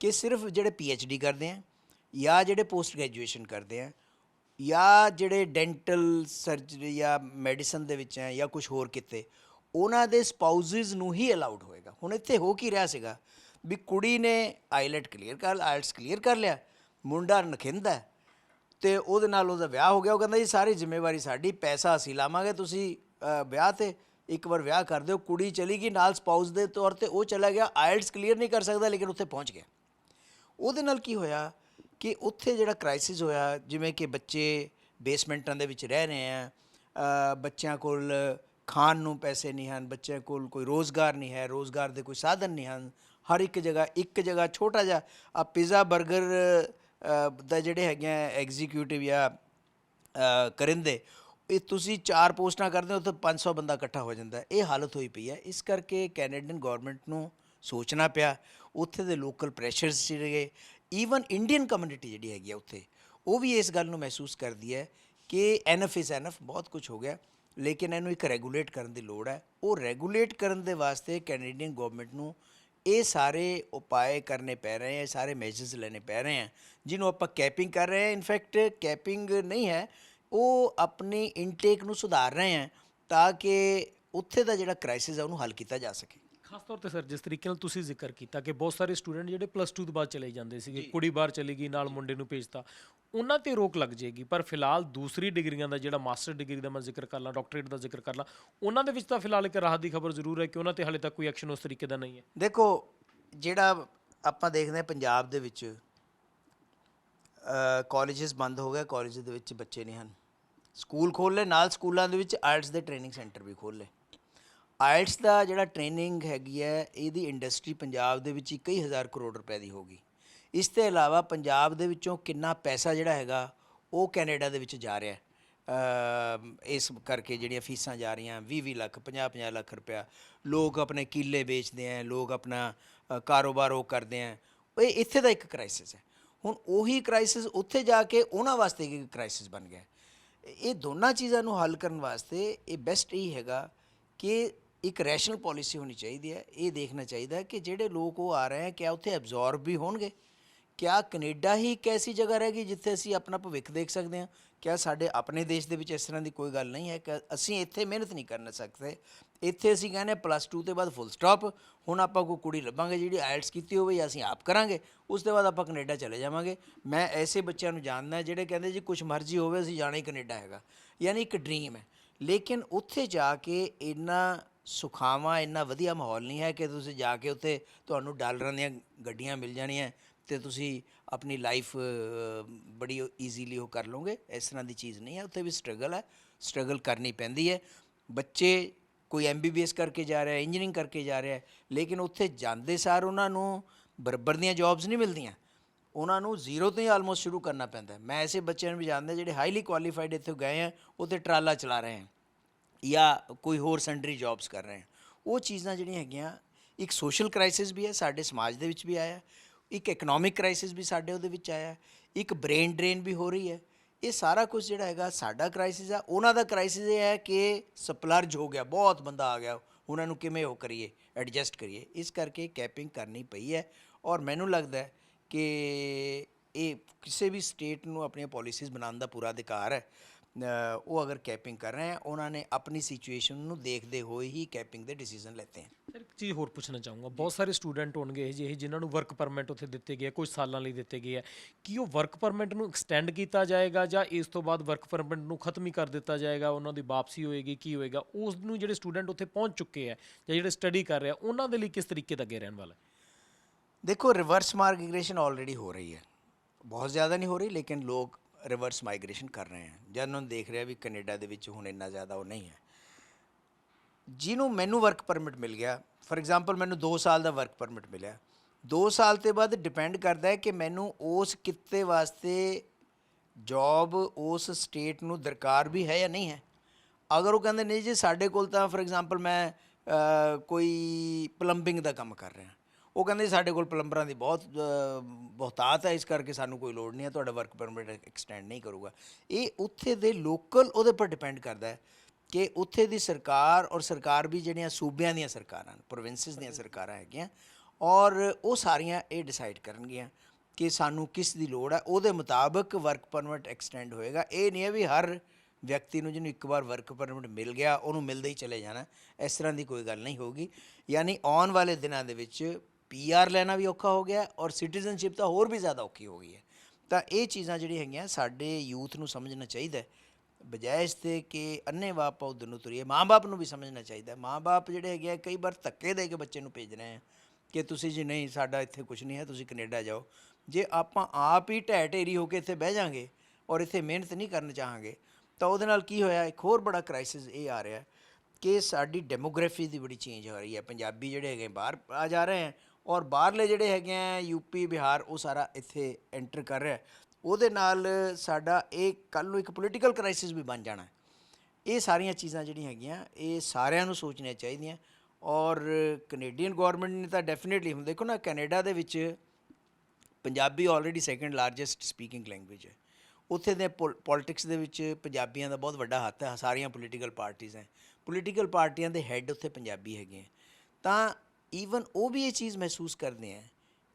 ਕਿ ਸਿਰਫ ਜਿਹੜੇ ਡੀ ਕਰਦੇ ਆ ਜਾਂ ਜਿਹੜੇ ਪੋਸਟ ਗ੍ਰੈਜੂਏਸ਼ਨ ਕਰਦੇ ਆ, ਜਾਂ ਜਿਹੜੇ ਡੈਂਟਲ ਸਰਜਰੀ ਜਾਂ ਮੈਡੀਸਨ ਦੇ ਵਿੱਚ ਹੈ ਜਾਂ ਕੁਝ ਹੋਰ ਕਿਤੇ, ਉਹਨਾਂ ਦੇ ਸਪਾਊਸਸ ਨੂੰ ਹੀ ਅਲਾਉਡ ਹੋਏਗਾ। ਹੁਣ ਇੱਥੇ ਹੋ ਕੀ ਰਿਹਾ ਸੀਗਾ ਵੀ ਕੁੜੀ ਨੇ ਆਈਲੈਟ ਕਲੀਅਰ ਕਰ ਆਇਲਟਸ ਕਲੀਅਰ ਕਰ ਲਿਆ, ਮੁੰਡਾ ਨਖਿੰਦਾ ਹੈ, ਤੇ ਉਹਦੇ ਨਾਲ ਉਹਦਾ ਵਿਆਹ ਹੋ ਗਿਆ। ਉਹ ਕਹਿੰਦਾ ਜੀ ਸਾਰੀ ਜ਼ਿੰਮੇਵਾਰੀ ਸਾਡੀ, ਪੈਸਾ ਅਸੀਂ ਲਾਵਾਂਗੇ, ਤੁਸੀਂ ਵਿਆਹ ਤੇ ਇੱਕ ਵਾਰ ਵਿਆਹ ਕਰ ਦਿਓ। ਕੁੜੀ ਚਲੀ ਗਈ ਨਾਲ ਸਪਾਊਸ ਦੇ ਤੌਰ ਤੇ, ਉਹ ਚਲਾ ਗਿਆ ਆਇਲਟਸ ਕਲੀਅਰ ਨਹੀਂ ਕਰ ਸਕਦਾ, ਲੇਕਿਨ ਉੱਥੇ ਪਹੁੰਚ ਗਿਆ। ਉਹਦੇ ਨਾਲ ਕੀ ਹੋਇਆ ਕਿ ਉੱਥੇ ਜਿਹੜਾ ਕ੍ਰਾਈਸਿਸ ਹੋਇਆ, ਜਿਵੇਂ ਕਿ ਬੱਚੇ ਬੇਸਮੈਂਟਾਂ ਦੇ ਵਿੱਚ ਰਹਿ ਰਹੇ ਆ ਬੱਚਿਆਂ ਕੋਲ ਖਾਣ ਨੂੰ ਪੈਸੇ ਨਹੀਂ ਹਨ, ਬੱਚਿਆਂ ਕੋਲ ਕੋਈ ਰੋਜ਼ਗਾਰ ਨਹੀਂ ਹੈ, ਰੋਜ਼ਗਾਰ ਦੇ ਕੋਈ ਸਾਧਨ ਨਹੀਂ ਹਨ, ਹਰ ਇੱਕ ਜਗ੍ਹਾ ਇੱਕ ਜਗ੍ਹਾ ਛੋਟਾ ਜਿਹਾ, ਆ ਪੀਜ਼ਾ 버ਗਰ ਦਾ ਜਿਹੜੇ ਹੈਗੇ ਆ ਐਗਜ਼ੀਕਿਊਟਿਵ ਜਾਂ ਕਰਿੰਦੇ, ਇਹ ਤੁਸੀਂ ਚਾਰ ਪੋਸਟਾਂ ਕਰਦੇ ਹੋ ਤਾਂ 500 ਬੰਦਾ ਇਕੱਠਾ ਹੋ ਜਾਂਦਾ। ਇਹ ਹਾਲਤ ਹੋਈ ਪਈ ਹੈ। ਇਸ ਕਰਕੇ ਕੈਨੇਡੀਅਨ ਗਵਰਨਮੈਂਟ ਨੂੰ ਸੋਚਣਾ ਪਿਆ। ਉੱਥੇ ਦੇ ਲੋਕਲ ਪ੍ਰੈਸ਼ਰਸ ਸੀਗੇ ਈਵਨ ਇੰਡੀਅਨ ਕਮਿਊਨਿਟੀ ਜਿਹੜੀ ਹੈਗੀ ਆ ਉੱਥੇ, ਉਹ ਵੀ ਇਸ ਗੱਲ ਨੂੰ ਮਹਿਸੂਸ ਕਰਦੀ ਹੈ ਕਿ ਐਨਫ ਇਜ਼ ਐਨਫ ਬਹੁਤ ਕੁਝ ਹੋ ਗਿਆ, ਲੇਕਿਨ ਇਹਨੂੰ ਇੱਕ ਰੈਗੂਲੇਟ ਕਰਨ ਦੀ ਲੋੜ ਹੈ। ਉਹ ਰੈਗੂਲੇਟ ਕਰਨ ਦੇ ਵਾਸਤੇ ਕੈਨੇਡੀਅਨ ਗਵਰਨਮੈਂਟ ਨੂੰ ਇਹ ਸਾਰੇ ਉਪਾਅ ਕਰਨੇ ਪੈ ਰਹੇ ਹੈ ਇਹ ਸਾਰੇ ਮੈਜਰਸ ਲੈਣੇ ਪੈ ਰਹੇ ਹੈ ਜਿਹਨੂੰ ਆਪਾਂ ਕੈਪਿੰਗ ਕਰ ਰਹੇ ਹਾਂ ਇਨਫੈਕਟ ਕੈਪਿੰਗ ਨਹੀਂ ਹੈ, ਉਹ ਆਪਣੀ ਇਨਟੇਕ ਨੂੰ ਸੁਧਾਰ ਰਹੇ ਹੈ ਤਾਂ ਕਿ ਉੱਥੇ ਦਾ ਜਿਹੜਾ ਕ੍ਰਾਈਸਿਸ ਹੈ ਉਹਨੂੰ ਹੱਲ ਕੀਤਾ ਜਾ ਸਕੇ। ਖਾਸ ਤੌਰ ਤੇ ਸਰ ਜਿਸ ਤਰੀਕੇ ਨਾਲ ਤੁਸੀਂ ਜ਼ਿਕਰ ਕੀਤਾ ਕਿ ਬਹੁਤ ਸਾਰੇ ਸਟੂਡੈਂਟ ਜਿਹੜੇ ਪਲੱਸ 2 ਤੋਂ ਬਾਅਦ ਚਲੇ ਜਾਂਦੇ ਸੀਗੇ ਕੁੜੀ ਬਾਹਰ ਚਲੀ ਗਈ ਨਾਲ ਮੁੰਡੇ ਨੂੰ ਭੇਜਤਾ ਉਹਨਾਂ ਤੇ ਰੋਕ ਲੱਗ ਜਾਏਗੀ। ਪਰ ਫਿਲਹਾਲ ਦੂਸਰੀ ਡਿਗਰੀਆਂ ਦਾ ਜਿਹੜਾ ਮਾਸਟਰ ਡਿਗਰੀ ਦਾ ਮੈਂ ਜ਼ਿਕਰ ਕਰ ਲਾਂ ਡਾਕਟਰੇਟ ਦਾ ਜ਼ਿਕਰ ਕਰ ਲਾਂ ਉਹਨਾਂ ਦੇ ਵਿੱਚ ਤਾਂ ਫਿਲਹਾਲ ਇੱਕ ਰਾਹਤ ਦੀ ਖਬਰ ਜ਼ਰੂਰ ਹੈ ਕਿ ਉਹਨਾਂ ਤੇ ਹਾਲੇ ਤੱਕ ਕੋਈ ਐਕਸ਼ਨ ਉਸ ਤਰੀਕੇ ਦਾ ਨਹੀਂ ਹੈ। ਦੇਖੋ ਜਿਹੜਾ ਆਪਾਂ ਦੇਖਦੇ ਹਾਂ ਪੰਜਾਬ ਦੇ ਵਿੱਚ ਕਾਲਜਸ ਬੰਦ ਹੋ ਗਏ ਕਾਲਜ ਦੇ ਵਿੱਚ ਬੱਚੇ ਨਹੀਂ ਹਨ। ਸਕੂਲ ਖੋਲ੍ਹ ਲਏ ਨਾਲ ਸਕੂਲਾਂ ਦੇ ਵਿੱਚ ਆਇਲਟਸ ਦੇ ਟ੍ਰੇਨਿੰਗ ਸੈਂਟਰ ਵੀ ਖੋਲ੍ਹ ਲਏ। ਆਇਲਟਸ ਦਾ ਜਿਹੜਾ ਟ੍ਰੇਨਿੰਗ ਹੈਗੀ ਹੈ, ਇਹਦੀ ਇੰਡਸਟਰੀ ਪੰਜਾਬ ਦੇ ਵਿੱਚ ਹੀ ਕਈ ਹਜ਼ਾਰ ਕਰੋੜ ਰੁਪਏ ਦੀ ਹੋਗੀ ਇਸ ਤੋਂ ਇਲਾਵਾ ਪੰਜਾਬ ਦੇ ਵਿੱਚੋਂ ਕਿੰਨਾ ਪੈਸਾ ਜਿਹੜਾ ਹੈਗਾ, ਉਹ ਕੈਨੇਡਾ ਦੇ ਵਿੱਚ ਜਾ ਰਿਹਾ ਹੈ। ਇਸ ਕਰਕੇ ਜਿਹੜੀਆਂ ਫੀਸਾਂ ਜਾ ਰਹੀਆਂ 20-20 ਲੱਖ 50-50 ਲੱਖ ਰੁਪਇਆ। ਲੋਕ ਆਪਣੇ ਕਿੱਲੇ ਵੇਚਦੇ ਆ ਲੋਕ ਆਪਣਾ ਕਾਰੋਬਾਰ ਉਹ ਕਰਦੇ ਆ ਇਹ ਇੱਥੇ ਦਾ ਇੱਕ ਕ੍ਰਾਈਸਿਸ ਹੈ। ਹੁਣ ਉਹੀ ਕ੍ਰਾਈਸਿਸ ਉੱਥੇ ਜਾ ਕੇ ਉਹਨਾਂ ਵਾਸਤੇ ਇੱਕ ਕ੍ਰਾਈਸਿਸ ਬਣ ਗਿਆ ਇਹ ਦੋਨਾਂ ਚੀਜ਼ਾਂ ਨੂੰ ਹੱਲ ਕਰਨ ਵਾਸਤੇ ਇਹ ਬੈਸਟ ਇਹ ਹੈਗਾ ਕਿ ਇੱਕ ਰੈਸ਼ਨਲ ਪਾਲਿਸੀ ਹੋਣੀ ਚਾਹੀਦੀ ਹੈ, ਇਹ ਦੇਖਣਾ ਚਾਹੀਦਾ ਕਿ ਜਿਹੜੇ ਲੋਕ ਉਹ ਆ ਰਹੇ ਹੈ, ਕਿਆ ਉੱਥੇ ਐਬਜ਼ੌਰਬ ਵੀ ਹੋਣਗੇ? ਕਿਆ ਕੈਨੇਡਾ ਹੀ ਇੱਕ ਐਸੀ ਜਗ੍ਹਾ ਰਹੇਗੀ ਜਿੱਥੇ ਅਸੀਂ ਆਪਣਾ ਭਵਿੱਖ ਦੇਖ ਸਕਦੇ ਹਾਂ? ਕਿਆ ਸਾਡੇ ਆਪਣੇ ਦੇਸ਼ ਦੇ ਵਿੱਚ ਇਸ ਤਰ੍ਹਾਂ ਦੀ ਕੋਈ ਗੱਲ ਨਹੀਂ ਹੈ ਕਿ ਅਸੀਂ ਇੱਥੇ ਮਿਹਨਤ ਨਹੀਂ ਕਰਨ ਸਕਦੇ? ਇੱਥੇ ਅਸੀਂ ਕਹਿੰਦੇ ਪਲੱਸ 2 ਤੋਂ ਬਾਅਦ ਫੁੱਲ ਸਟਾਪ ਹੁਣ ਆਪਾਂ ਕੋਈ ਕੁੜੀ ਲੱਭਾਂਗੇ ਜਿਹੜੀ ਆਇਲਟਸ ਕੀਤੀ ਹੋਵੇ ਜਾਂ ਅਸੀਂ ਆਪ ਕਰਾਂਗੇ, ਉਸ ਤੋਂ ਬਾਅਦ ਆਪਾਂ ਕੈਨੇਡਾ ਚਲੇ ਜਾਵਾਂਗੇ। ਮੈਂ ਐਸੇ ਬੱਚਿਆਂ ਨੂੰ ਜਾਣਦਾ ਜਿਹੜੇ ਕਹਿੰਦੇ ਜੀ ਕੁਝ ਮਰਜ਼ੀ ਹੋਵੇ, ਅਸੀਂ ਜਾਣਾ ਹੀ ਕੈਨੇਡਾ ਹੈਗਾ। ਯਾਨੀ ਇੱਕ ਡ੍ਰੀਮ ਹੈ। ਲੇਕਿਨ ਉੱਥੇ ਜਾ ਕੇ ਇੰਨਾ ਸੁਖਾਵਾਂ, ਇੰਨਾ ਵਧੀਆ ਮਾਹੌਲ ਨਹੀਂ ਹੈ ਕਿ ਤੁਸੀਂ ਜਾ ਕੇ ਉੱਥੇ ਤੁਹਾਨੂੰ ਡਾਲਰਾਂ ਦੀਆਂ ਗੱਡੀਆਂ ਮਿਲ ਜਾਣੀਆਂ ਤੇ ਤੁਸੀਂ ਆਪਣੀ ਲਾਈਫ ਬੜੀ ਈਜ਼ੀਲੀ ਉਹ ਕਰ ਲਓਗੇ। ਇਸ ਤਰ੍ਹਾਂ ਦੀ ਚੀਜ਼ ਨਹੀਂ ਹੈ, ਉੱਥੇ ਵੀ ਸਟਰਗਲ ਹੈ ਸਟਰਗਲ ਕਰਨੀ ਪੈਂਦੀ ਹੈ। ਬੱਚੇ ਕੋਈ ਐਮਬੀਬੀਐਸ ਕਰਕੇ ਜਾ ਰਿਹਾ ਹੈ ਇੰਜੀਨੀਅਰਿੰਗ ਕਰਕੇ ਜਾ ਰਿਹਾ ਹੈ ਲੇਕਿਨ ਉੱਥੇ ਜਾਂਦੇ ਸਾਰ ਉਹਨਾਂ ਨੂੰ ਬਰਾਬਰ ਦੀਆਂ ਜੌਬਸ ਨਹੀਂ ਮਿਲਦੀਆਂ। ਉਹਨਾਂ ਨੂੰ ਜ਼ੀਰੋ ਤੋਂ ਹੀ ਆਲਮੋਸਟ ਸ਼ੁਰੂ ਕਰਨਾ ਪੈਂਦਾ ਮੈਂ ਐਸੇ ਬੱਚਿਆਂ ਨੂੰ ਵੀ ਜਾਣਦਾ ਜਿਹੜੇ ਹਾਈਲੀ ਕੁਆਲੀਫਾਈਡ ਇੱਥੇ ਗਏ ਆ, ਉੱਥੇ ਟਰਾਲਾ ਚਲਾ ਰਹੇ ਹਨ ਜਾਂ ਕੋਈ ਹੋਰ ਸੈਂਡਰੀ ਜੌਬਸ ਕਰ ਰਹੇ ਹਨ। ਉਹ ਚੀਜ਼ਾਂ ਜਿਹੜੀਆਂ ਹੈਗੀਆਂ, ਇੱਕ ਸੋਸ਼ਲ ਕ੍ਰਾਈਸਿਸ ਵੀ ਹੈ, ਸਾਡੇ ਸਮਾਜ ਦੇ ਵਿੱਚ ਵੀ ਆਇਆ ਇੱਕ ਇਕਨੋਮਿਕ ਕ੍ਰਾਈਸਿਸ ਵੀ ਸਾਡੇ ਉਹਦੇ ਵਿੱਚ ਆਇਆ ਇੱਕ ਬ੍ਰੇਨ ਡਰੇਨ ਵੀ ਹੋ ਰਹੀ ਹੈ। ਇਹ ਸਾਰਾ ਕੁਝ ਜਿਹੜਾ ਹੈਗਾ, ਸਾਡਾ ਕ੍ਰਾਈਸਿਸ ਆ। ਉਹਨਾਂ ਦਾ ਕ੍ਰਾਈਸਿਸ ਇਹ ਹੈ ਕਿ ਸਪਲਰਜ ਹੋ ਗਿਆ, ਬਹੁਤ ਬੰਦਾ ਆ ਗਿਆ। ਉਹਨਾਂ ਨੂੰ ਕਿਵੇਂ ਉਹ ਕਰੀਏ ਐਡਜਸਟ ਕਰੀਏ? ਇਸ ਕਰਕੇ ਕੈਪਿੰਗ ਕਰਨੀ ਪਈ ਹੈ। ਔਰ ਮੈਨੂੰ ਲੱਗਦਾ ਹੈ ਕਿ ਇਹ ਕਿਸੇ ਵੀ ਸਟੇਟ ਨੂੰ ਆਪਣੀਆਂ ਪਾਲਿਸੀਜ਼ ਬਣਾਉਣ ਦਾ ਪੂਰਾ ਅਧਿਕਾਰ ਹੈ। ਅਗਰ ਕੈਪਿੰਗ ਕਰ ਰਹੇ ਹੈ ਉਹਨਾਂ ਨੇ ਆਪਣੀ ਸਿਚੁਏਸ਼ਨ ਨੂੰ ਦੇਖਦੇ ਹੋਏ ਹੀ ਕੈਪਿੰਗ ਦੇ ਡਿਸੀਜਨ ਲੈਤੇ ਹੈ ਸਰ ਇੱਕ ਚੀਜ਼ ਹੋਰ ਪੁੱਛਣਾ ਚਾਹੂੰਗਾ। ਬਹੁਤ ਸਾਰੇ ਸਟੂਡੈਂਟ ਹੋਣਗੇ ਜਿਹੇ ਜਿਨ੍ਹਾਂ ਨੂੰ ਵਰਕ ਪਰਮਿਟ ਉੱਥੇ ਦਿੱਤੇ ਗਏ ਕੁਝ ਸਾਲਾਂ ਲਈ ਦਿੱਤੇ ਗਏ ਆ। ਕੀ ਉਹ ਵਰਕ ਪਰਮਿਟ ਨੂੰ ਐਕਸਟੈਂਡ ਕੀਤਾ ਜਾਏਗਾ ਜਾਂ ਇਸ ਤੋਂ ਬਾਅਦ ਵਰਕ ਪਰਮਿਟ ਨੂੰ ਖਤਮ ਹੀ ਕਰ ਦਿੱਤਾ ਜਾਏਗਾ ਉਹਨਾਂ ਦੀ ਵਾਪਸੀ ਹੋਏਗੀ ਕੀ ਹੋਏਗਾ? ਉਸ ਨੂੰ ਜਿਹੜੇ ਸਟੂਡੈਂਟ ਉੱਥੇ ਪਹੁੰਚ ਚੁੱਕੇ ਆ ਜਾਂ ਜਿਹੜੇ ਸਟੱਡੀ ਕਰ ਰਹੇ ਆ ਉਹਨਾਂ ਦੇ ਲਈ ਕਿਸ ਤਰੀਕੇ ਦਾ ਅੱਗੇ ਰਹਿਣ ਵਾਲਾ ਹੈ? ਦੇਖੋ ਰਿਵਰਸ ਮਾਈਗ੍ਰੇਸ਼ਨ ਆਲਰੇਡੀ ਹੋ ਰਹੀ ਹੈ। ਬਹੁਤ ਜ਼ਿਆਦਾ ਨਹੀਂ ਹੋ ਰਹੀ ਲੇਕਿਨ ਲੋਕ ਰਿਵਰਸ ਮਾਈਗ੍ਰੇਸ਼ਨ ਕਰ ਰਹੇ ਹਨ ਜਦ ਉਹਨਾਂ ਨੂੰ ਦੇਖ ਰਿਹਾ ਵੀ ਕੈਨੇਡਾ ਦੇ ਵਿੱਚ ਹੁਣ ਇੰਨਾ ਜ਼ਿਆਦਾ ਉਹ ਨਹੀਂ ਹੈ। ਜਿਹਨੂੰ ਮੈਨੂੰ ਵਰਕ ਪਰਮਿਟ ਮਿਲ ਗਿਆ ਫੋਰ ਐਗਜ਼ਾਮਪਲ ਮੈਨੂੰ 2 ਸਾਲ ਦਾ ਵਰਕ ਪਰਮਿਟ ਮਿਲਿਆ। 2 ਸਾਲ ਤੇ ਬਾਅਦ ਡਿਪੈਂਡ ਕਰਦਾ ਹੈ ਕਿ ਮੈਨੂੰ ਉਸ ਕਿੱਤੇ ਵਾਸਤੇ ਜੌਬ ਉਸ ਸਟੇਟ ਨੂੰ ਦਰਕਾਰ ਵੀ ਹੈ ਜਾਂ ਨਹੀਂ ਹੈ। ਅਗਰ ਉਹ ਕਹਿੰਦੇ ਨਹੀਂ ਜੀ ਸਾਡੇ ਕੋਲ ਤਾਂ ਫੋਰ ਐਗਜ਼ਾਮਪਲ ਮੈਂ ਕੋਈ ਪਲੰਬਿੰਗ ਦਾ ਕੰਮ ਕਰ ਰਿਹਾ। ਉਹ ਕਹਿੰਦੇ ਸਾਡੇ ਕੋਲ ਪਲੰਬਰਾਂ ਦੀ ਬਹੁਤ ਬਹੁਤਾਤ ਹੈ, ਇਸ ਕਰਕੇ ਸਾਨੂੰ ਕੋਈ ਲੋੜ ਨਹੀਂ ਹੈ, ਤੁਹਾਡਾ ਵਰਕ ਪਰਮਿਟ ਐਕਸਟੈਂਡ ਨਹੀਂ ਕਰੂਗਾ। ਇਹ ਉੱਥੇ ਦੇ ਲੋਕਲ ਉਹਦੇ ਪਰ ਡਿਪੈਂਡ ਕਰਦਾ ਹੈ ਕਿ ਉੱਥੇ ਦੀ ਸਰਕਾਰ ਔਰ ਸਰਕਾਰ ਵੀ ਜਿਹੜੀਆਂ ਸੂਬਿਆਂ ਦੀਆਂ ਸਰਕਾਰਾਂ ਪ੍ਰੋਵਿੰਸਸ ਦੀਆਂ ਸਰਕਾਰਾਂ ਹੈਗੀਆਂ, ਔਰ ਉਹ ਸਾਰੀਆਂ ਇਹ ਡਿਸਾਈਡ ਕਰਨਗੀਆਂ ਕਿ ਸਾਨੂੰ ਕਿਸ ਦੀ ਲੋੜ ਹੈ। ਉਹਦੇ ਮੁਤਾਬਕ ਵਰਕ ਪਰਮਿਟ ਐਕਸਟੈਂਡ ਹੋਏਗਾ। ਇਹ ਨਹੀਂ ਹੈ ਵੀ ਹਰ ਵਿਅਕਤੀ ਨੂੰ ਜਿਹਨੂੰ ਇੱਕ ਵਾਰ ਵਰਕ ਪਰਮਿਟ ਮਿਲ ਗਿਆ, ਉਹਨੂੰ ਮਿਲਦੇ ਹੀ ਚਲੇ ਜਾਣਾ। ਇਸ ਤਰ੍ਹਾਂ ਦੀ ਕੋਈ ਗੱਲ ਨਹੀਂ ਹੋਗੀ ਯਾਨੀ ਆਉਣ ਵਾਲੇ ਦਿਨਾਂ ਦੇ ਵਿੱਚ ਪੀਆਰ ਲੈਣਾ ਵੀ ਔਖਾ ਹੋ ਗਿਆ ਔਰ ਸਿਟੀਜ਼ਨਸ਼ਿਪ ਤਾਂ ਹੋਰ ਵੀ ਜ਼ਿਆਦਾ ਔਖੀ ਹੋ ਗਈ ਹੈ। ਤਾਂ ਇਹ ਚੀਜ਼ਾਂ ਜਿਹੜੀਆਂ ਹੈਗੀਆਂ, ਸਾਡੇ ਯੂਥ ਨੂੰ ਸਮਝਣਾ ਚਾਹੀਦਾ ਬਜਾਏ ਇਸ ਤੇ ਕਿ ਅੰਨ੍ਹੇਵਾਹ ਬਾਪ ਉਧਰ ਨੂੰ ਤੁਰੀਏ, ਮਾਂ-ਬਾਪ ਨੂੰ ਵੀ ਸਮਝਣਾ ਚਾਹੀਦਾ ਹੈ। ਮਾਂ-ਬਾਪ ਜਿਹੜੇ ਹੈਗੇ ਆ, ਕਈ ਵਾਰ ਧੱਕੇ ਦੇ ਕੇ ਬੱਚੇ ਨੂੰ ਭੇਜ ਰਹੇ ਆ ਕਿ ਤੁਸੀਂ ਜੀ ਨਹੀਂ, ਸਾਡਾ ਇੱਥੇ ਕੁਝ ਨਹੀਂ ਹੈ, ਤੁਸੀਂ ਕੈਨੇਡਾ ਜਾਓ। ਜੇ ਆਪਾਂ ਆਪ ਹੀ ਢਹਿ ਢੇਰੀ ਹੋ ਕੇ ਇੱਥੇ ਬਹਿ ਜਾਾਂਗੇ ਔਰ ਇੱਥੇ ਮਿਹਨਤ ਨਹੀਂ ਕਰਨ ਚਾਹਾਂਗੇ, ਤਾਂ ਉਹਦੇ ਨਾਲ ਕੀ ਹੋਇਆ? ਇੱਕ ਹੋਰ ਬੜਾ ਕ੍ਰਾਈਸਿਸ ਇਹ ਆ ਰਿਹਾ ਕਿ ਸਾਡੀ ਡੈਮੋਗ੍ਰਾਫੀ ਦੀ ਬੜੀ ਚੇਂਜ ਹੋ ਰਹੀ ਹੈ। ਪੰਜਾਬੀ ਜਿਹੜੇ ਹੈਗੇ ਬਾਹਰ ਆ ਜਾ ਰਹੇ ਹੈ। ਔਰ ਬਾਹਰਲੇ ਜਿਹੜੇ ਹੈਗੇ ਆ ਯੂਪੀ ਬਿਹਾਰ, ਉਹ ਸਾਰਾ ਇੱਥੇ ਐਂਟਰ ਕਰ ਰਿਹਾ ਉਹਦੇ ਨਾਲ ਸਾਡਾ ਇਹ ਕੱਲ ਨੂੰ ਇੱਕ ਪੋਲੀਟੀਕਲ ਕ੍ਰਾਈਸਿਸ ਵੀ ਬਣ ਜਾਣਾ ਇਹ ਸਾਰੀਆਂ ਚੀਜ਼ਾਂ ਜਿਹੜੀਆਂ ਹੈਗੀਆਂ, ਇਹ ਸਾਰਿਆਂ ਨੂੰ ਸੋਚਣੀਆਂ ਚਾਹੀਦੀਆਂ ਔਰ ਕੈਨੇਡੀਅਨ ਗਵਰਨਮੈਂਟ ਨੇ ਤਾਂ ਡੈਫੀਨਿਟਲੀ ਹੁਣ ਦੇਖੋ ਨਾ ਕੈਨੇਡਾ ਦੇ ਵਿੱਚ Punjabi already second largest speaking language ਹੈ। ਉੱਥੇ ਦੇ ਪੋਲਿਟਿਕਸ ਦੇ ਵਿੱਚ ਪੰਜਾਬੀਆਂ ਦਾ ਬਹੁਤ ਵੱਡਾ ਹੱਥ ਹੈ, ਸਾਰੀਆਂ ਪੋਲੀਟੀਕਲ ਪਾਰਟੀਆਂ ਹੈ। ਪੋਲੀਟੀਕਲ ਪਾਰਟੀਆਂ ਦੇ ਹੈੱਡ ਉੱਥੇ ਪੰਜਾਬੀ ਹੈਗੇ ਹੈ। ਤਾਂ ਈਵਨ ਉਹ ਵੀ ਇਹ ਚੀਜ਼ ਮਹਿਸੂਸ ਕਰਦੇ ਆ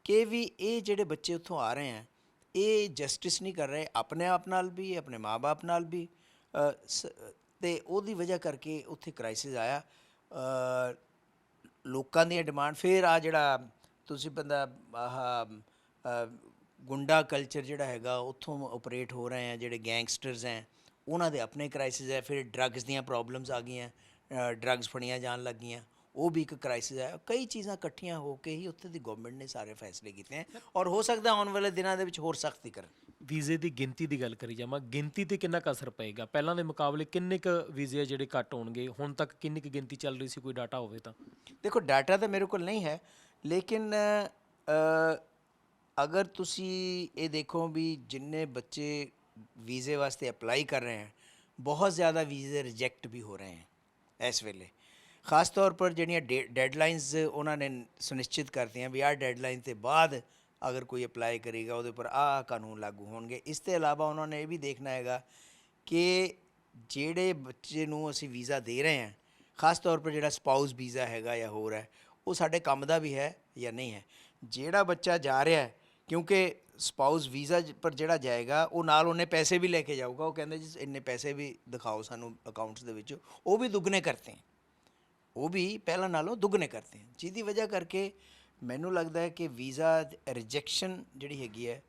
ਕਿ ਵੀ ਇਹ ਜਿਹੜੇ ਬੱਚੇ ਉੱਥੋਂ ਆ ਰਹੇ ਆ, ਇਹ ਜਸਟਿਸ ਨਹੀਂ ਕਰ ਰਹੇ, ਆਪਣੇ ਆਪ ਨਾਲ ਵੀ, ਆਪਣੇ ਮਾਪੇ ਨਾਲ ਵੀ ਸ- ਤੇ ਉਹਦੀ ਵਜ੍ਹਾ ਕਰਕੇ ਉੱਥੇ ਕ੍ਰਾਈਸਿਸ ਆਇਆ। ਲੋਕਾਂ ਦੀਆਂ ਡਿਮਾਂਡ ਫਿਰ ਆ ਜਿਹੜਾ ਤੁਸੀਂ ਬੰਦਾ, ਆਹ ਗੁੰਡਾ ਕਲਚਰ ਜਿਹੜਾ ਹੈਗਾ, ਉੱਥੋਂ ਆਪਰੇਟ ਹੋ ਰਹੇ ਆ, ਜਿਹੜੇ ਗੈਂਗਸਟਰਸ ਹੈ ਉਹਨਾਂ ਦੇ ਆਪਣੇ ਕ੍ਰਾਈਸਿਸ ਹੈ ਫਿਰ ਡਰੱਗਸ ਦੀਆਂ ਪ੍ਰੋਬਲਮਸ ਆ ਗਈਆਂ ਡਰੱਗਸ ਫੜੀਆਂ ਜਾਣ ਲੱਗੀਆਂ। ਉਹ ਵੀ ਇੱਕ ਕ੍ਰਾਈਸਿਸ ਹੈ ਕਈ ਚੀਜ਼ਾਂ ਇਕੱਠੀਆਂ ਹੋ ਕੇ ਹੀ ਉੱਥੇ ਦੀ ਗਵਰਨਮੈਂਟ ਨੇ ਸਾਰੇ ਫੈਸਲੇ ਕੀਤੇ ਹੈ ਔਰ ਹੋ ਸਕਦਾ ਆਉਣ ਵਾਲੇ ਦਿਨਾਂ ਦੇ ਵਿੱਚ ਹੋਰ ਸਖਤੀ ਕਰਨ ਵੀਜ਼ੇ ਦੀ ਗਿਣਤੀ ਦੀ ਗੱਲ ਕਰੀ ਜਾਵਾਂ ਗਿਣਤੀ ਤੇ ਕਿੰਨਾ ਕੁ ਅਸਰ ਪਏਗਾ? ਪਹਿਲਾਂ ਦੇ ਮੁਕਾਬਲੇ ਕਿੰਨੇ ਕੁ ਵੀਜ਼ੇ ਆ ਜਿਹੜੇ ਘੱਟ ਹੋਣਗੇ? ਹੁਣ ਤੱਕ ਕਿੰਨੀ ਕੁ ਗਿਣਤੀ ਚੱਲ ਰਹੀ ਸੀ? ਕੋਈ ਡਾਟਾ ਹੋਵੇ ਤਾਂ। ਦੇਖੋ ਡਾਟਾ ਤਾਂ ਮੇਰੇ ਕੋਲ ਨਹੀਂ ਹੈ ਲੇਕਿਨ ਅ, ਅਗਰ ਤੁਸੀਂ ਇਹ ਦੇਖੋ ਵੀ ਜਿੰਨੇ ਬੱਚੇ ਵੀਜ਼ੇ ਵਾਸਤੇ ਅਪਲਾਈ ਕਰ ਰਹੇ ਹਨ ਬਹੁਤ ਜ਼ਿਆਦਾ ਵੀਜ਼ੇ ਰਿਜੈਕਟ ਵੀ ਹੋ ਰਹੇ ਹਨ ਇਸ ਵੇਲੇ। ਖਾਸ ਤੌਰ ਪਰ ਜਿਹੜੀਆਂ ਡੈਡਲਾਈਨਸ ਉਹਨਾਂ ਨੇ ਸੁਨਿਸ਼ਚਿਤ ਕਰਤੀਆਂ ਵੀ ਆਹ ਡੈਡਲਾਈਨ ਤੇ ਬਾਅਦ ਅਗਰ ਕੋਈ ਅਪਲਾਈ ਕਰੇਗਾ, ਉਹਦੇ ਉੱਪਰ ਆਹ ਕਾਨੂੰਨ ਲਾਗੂ ਹੋਣਗੇ। ਇਸ ਤੋਂ ਇਲਾਵਾ ਉਹਨਾਂ ਨੇ ਇਹ ਵੀ ਦੇਖਣਾ ਹੈਗਾ ਕਿ ਜਿਹੜੇ ਬੱਚੇ ਨੂੰ ਅਸੀਂ ਵੀਜ਼ਾ ਦੇ ਰਹੇ ਹਾਂ, ਖਾਸ ਤੌਰ ਪਰ ਜਿਹੜਾ ਸਪਾਊਸ ਵੀਜ਼ਾ ਹੈਗਾ ਜਾਂ ਹੋਰ ਹੈ, ਉਹ ਸਾਡੇ ਕੰਮ ਦਾ ਵੀ ਹੈ ਜਾਂ ਨਹੀਂ ਹੈ। ਜਿਹੜਾ ਬੱਚਾ ਜਾ ਰਿਹਾ ਹੈ, ਕਿਉਂਕਿ ਸਪਾਊਸ ਵੀਜ਼ਾ ਪਰ ਜਿਹੜਾ ਜਾਏਗਾ, ਉਹ ਨਾਲ ਉਹਨੇ ਪੈਸੇ ਵੀ ਲੈ ਕੇ ਜਾਊਗਾ। ਉਹ ਕਹਿੰਦੇ ਜੀ ਇੰਨੇ ਪੈਸੇ ਵੀ ਦਿਖਾਓ ਸਾਨੂੰ ਅਕਾਊਂਟਸ ਦੇ ਵਿੱਚ। ਉਹ ਵੀ ਦੁੱਗਣੇ ਕਰਤੇ ਉਹ ਵੀ ਪਹਿਲਾਂ ਨਾਲੋਂ ਦੁੱਗਣੇ ਕਰਤੇ ਹਨ। ਜਿਹਦੀ ਵਜ੍ਹਾ ਕਰਕੇ ਮੈਨੂੰ ਲੱਗਦਾ ਹੈ ਕਿ ਵੀਜ਼ਾ ਰਿਜੈਕਸ਼ਨ ਜਿਹੜੀ ਹੈਗੀ ਹੈ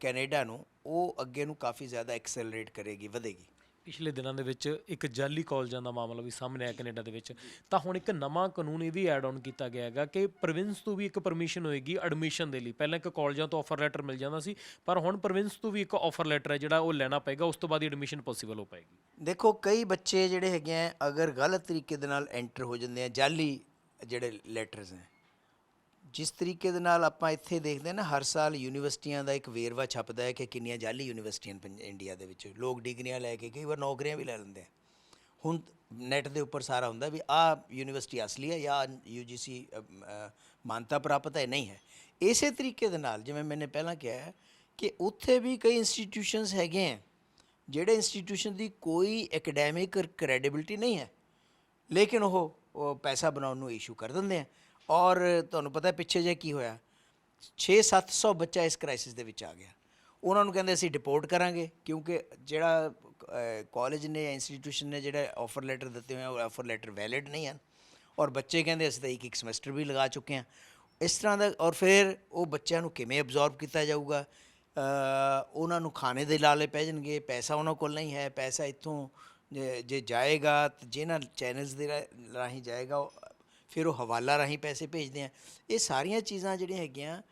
ਕੈਨੇਡਾ ਨੂੰ, ਉਹ ਅੱਗੇ ਨੂੰ ਕਾਫੀ ਜ਼ਿਆਦਾ ਐਕਸੈਲਰੇਟ ਕਰੇਗੀ, ਵਧੇਗੀ। ਪਿਛਲੇ ਦਿਨਾਂ ਦੇ ਵਿੱਚ ਇੱਕ ਜਾਲੀ ਕਾਲਜਾਂ ਦਾ ਮਾਮਲਾ ਵੀ ਸਾਹਮਣੇ ਆਇਆ ਕੈਨੇਡਾ ਦੇ ਵਿੱਚ। ਤਾਂ ਹੁਣ ਇੱਕ ਨਵਾਂ ਕਾਨੂੰਨ ਇਹ ਵੀ ਐਡ ਆਨ ਕੀਤਾ ਗਿਆ ਹੈਗਾ ਕਿ ਪ੍ਰੋਵਿੰਸ ਤੋਂ ਵੀ ਇੱਕ ਪਰਮਿਸ਼ਨ ਹੋਏਗੀ ਐਡਮਿਸ਼ਨ ਦੇ ਲਈ। ਪਹਿਲਾਂ ਇੱਕ ਕਾਲਜਾਂ ਤੋਂ ਆਫਰ ਲੈਟਰ ਮਿਲ ਜਾਂਦਾ ਸੀ, ਪਰ ਹੁਣ ਪ੍ਰੋਵਿੰਸ ਤੋਂ ਵੀ ਇੱਕ ਆਫਰ ਲੈਟਰ ਹੈ ਜਿਹੜਾ ਉਹ ਲੈਣਾ ਪਏਗਾ, ਉਸ ਤੋਂ ਬਾਅਦ ਹੀ ਐਡਮਿਸ਼ਨ ਪੋਸੀਬਲ ਹੋ ਪਾਏਗੀ। ਦੇਖੋ, ਕਈ ਬੱਚੇ ਜਿਹੜੇ ਹੈਗੇ ਆ, ਅਗਰ ਗਲਤ ਤਰੀਕੇ ਦੇ ਨਾਲ ਐਂਟਰ ਹੋ ਜਾਂਦੇ ਆ ਜਾਲੀ ਜਿਹੜੇ ਲੈਟਰਸ ਹੈ ਜਿਸ ਤਰੀਕੇ ਦੇ ਨਾਲ ਆਪਾਂ ਇੱਥੇ ਦੇਖਦੇ ਹਾਂ ਨਾ, ਹਰ ਸਾਲ ਯੂਨੀਵਰਸਿਟੀਆਂ ਦਾ ਇੱਕ ਵੇਰਵਾ ਛਪਦਾ ਹੈ ਕਿ ਕਿੰਨੀਆਂ ਜਾਲੀ ਯੂਨੀਵਰਸਿਟੀਆਂ ਪੰਜ- ਇੰਡੀਆ ਦੇ ਵਿੱਚ। ਲੋਕ ਡਿਗਰੀਆਂ ਲੈ ਕੇ ਕਈ ਵਾਰ ਨੌਕਰੀਆਂ ਵੀ ਲੈ ਲੈਂਦੇ ਆ। ਹੁਣ ਨੈਟ ਦੇ ਉੱਪਰ ਸਾਰਾ ਹੁੰਦਾ ਵੀ ਆਹ ਯੂਨੀਵਰਸਿਟੀ ਅਸਲੀ ਹੈ ਜਾਂ ਯੂਜੀਸੀ ਮਾਨਤਾ ਪ੍ਰਾਪਤ ਹੈ, ਨਹੀਂ ਹੈ। ਇਸੇ ਤਰੀਕੇ ਦੇ ਨਾਲ ਜਿਵੇਂ ਮੈਨੇ ਪਹਿਲਾਂ ਕਿਹਾ ਕਿ ਉੱਥੇ ਵੀ ਕਈ ਇੰਸਟੀਟਿਊਸ਼ਨਸ ਹੈਗੇ ਆ, ਜਿਹੜੇ ਇੰਸਟੀਟਿਊਸ਼ਨ ਦੀ ਕੋਈ ਐਕੈਡੈਮਿਕ ਕ੍ਰੈਡੀਬਿਲਟੀ ਨਹੀਂ ਹੈ। ਲੇਕਿਨ ਉਹ ਉਹ ਪੈਸਾ ਬਣਾਉਣ ਨੂੰ ਇਸ਼ੂ ਕਰ ਦਿੰਦੇ ਆ। ਔਰ ਤੁਹਾਨੂੰ ਪਤਾ ਪਿੱਛੇ ਜੇ ਕੀ ਹੋਇਆ? 6-700 ਬੱਚਾ ਇਸ ਕ੍ਰਾਈਸਿਸ ਦੇ ਵਿੱਚ ਆ ਗਿਆ। ਉਹਨਾਂ ਨੂੰ ਕਹਿੰਦੇ ਅਸੀਂ ਡਿਪੋਰਟ ਕਰਾਂਗੇ ਕਿਉਂਕਿ ਜਿਹੜਾ ਕਾਲਜ ਨੇ ਇੰਸਟੀਟਿਊਸ਼ਨ ਨੇ ਜਿਹੜਾ ਆਫਰ ਲੈਟਰ ਦਿੱਤੇ ਹੋਏ ਆ, ਉਹ ਆਫਰ ਲੈਟਰ ਵੈਲਿਡ ਨਹੀਂ ਹਨ। ਔਰ ਬੱਚੇ ਕਹਿੰਦੇ ਅਸੀਂ ਤਾਂ ਇੱਕ ਇੱਕ ਸਮੈਸਟਰ ਵੀ ਲਗਾ ਚੁੱਕੇ ਹਾਂ। ਇਸ ਤਰ੍ਹਾਂ ਦਾ, ਔਰ ਫਿਰ ਉਹ ਬੱਚਿਆਂ ਨੂੰ ਕਿਵੇਂ ਅਬਜ਼ੌਰਬ ਕੀਤਾ ਜਾਊਗਾ? ਉਹਨਾਂ ਨੂੰ ਖਾਣੇ ਦੇ ਲਾਲੇ ਪੈ ਜਾਣਗੇ, ਪੈਸਾ ਉਹਨਾਂ ਕੋਲ ਨਹੀਂ ਹੈ, ਪੈਸਾ ਇੱਥੋਂ, ਜੇ ਜਾਏਗਾ ਤਾਂ ਜਿਹਨਾਂ ਚੈਨਲਸ ਦੇ ਰਾ- ਰਾਹੀਂ ਜਾਏਗਾ, ਉਹ ਫਿਰ ਉਹ ਹਵਾਲਾ ਰਾਹੀਂ ਪੈਸੇ ਭੇਜਦੇ ਆ। ਇਹ ਸਾਰੀਆਂ ਚੀਜ਼ਾਂ ਜਿਹੜੀਆਂ ਹੈਗੀਆਂ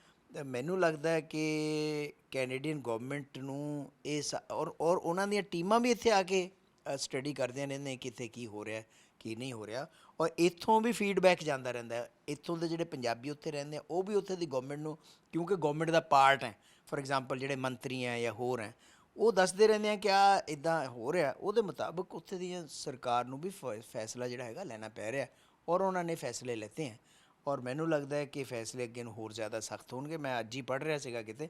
ਮੈਨੂੰ ਲੱਗਦਾ ਹੈ ਕਿ ਕੈਨੇਡੀਅਨ ਗਵਰਨਮੈਂਟ ਨੂੰ ਇਹ ਸਾ- ਔਰ ਔਰ ਉਹਨਾਂ ਦੀਆਂ ਟੀਮਾਂ ਵੀ ਇੱਥੇ ਆ ਕੇ ਸਟੱਡੀ ਕਰਦੀਆਂ ਰਹਿੰਦੀਆਂ ਕਿ ਇੱਥੇ ਕੀ ਹੋ ਰਿਹਾ, ਕੀ ਨਹੀਂ ਹੋ ਰਿਹਾ। ਔਰ ਇੱਥੋਂ ਵੀ ਫੀਡਬੈਕ ਜਾਂਦਾ ਰਹਿੰਦਾ ਹੈ। ਇੱਥੋਂ ਦੇ ਜਿਹੜੇ ਪੰਜਾਬੀ ਉੱਥੇ ਰਹਿੰਦੇ ਆ, ਉਹ ਵੀ ਉੱਥੇ ਦੀ ਗਵਰਨਮੈਂਟ ਨੂੰ, ਕਿਉਂਕਿ ਗਵਰਨਮੈਂਟ ਦਾ ਪਾਰਟ ਹੈ। ਫੋਰ ਐਗਜ਼ਾਮਪਲ ਜਿਹੜੇ ਮੰਤਰੀ ਆ ਜਾਂ ਹੋਰ ਹੈ, ਉਹ ਦੱਸਦੇ ਰਹਿੰਦੇ ਆ ਕਿ ਆ ਇਦਾਂ ਹੋ ਰਿਹਾ। ਉਹਦੇ ਮੁਤਾਬਕ ਉੱਥੇ ਦੀਆਂ ਸਰਕਾਰ ਨੂੰ ਵੀ ਫੈਸਲਾ ਜਿਹੜਾ ਹੈਗਾ ਲੈਣਾ ਪੈ ਰਿਹਾ। ਔਰ ਉਹਨਾਂ ਨੇ ਫੈਸਲੇ ਲੈਤੇ ਹੈ। ਔਰ ਮੈਨੂੰ ਲੱਗਦਾ ਹੈ ਕਿ ਫੈਸਲੇ ਅੱਗੇ ਨੂੰ ਹੋਰ ਜ਼ਿਆਦਾ ਸਖਤ ਹੋਣਗੇ। ਮੈਂ ਅੱਜ ਹੀ ਪੜ੍ਹ ਰਿਹਾ ਸੀਗਾ ਕਿਤੇ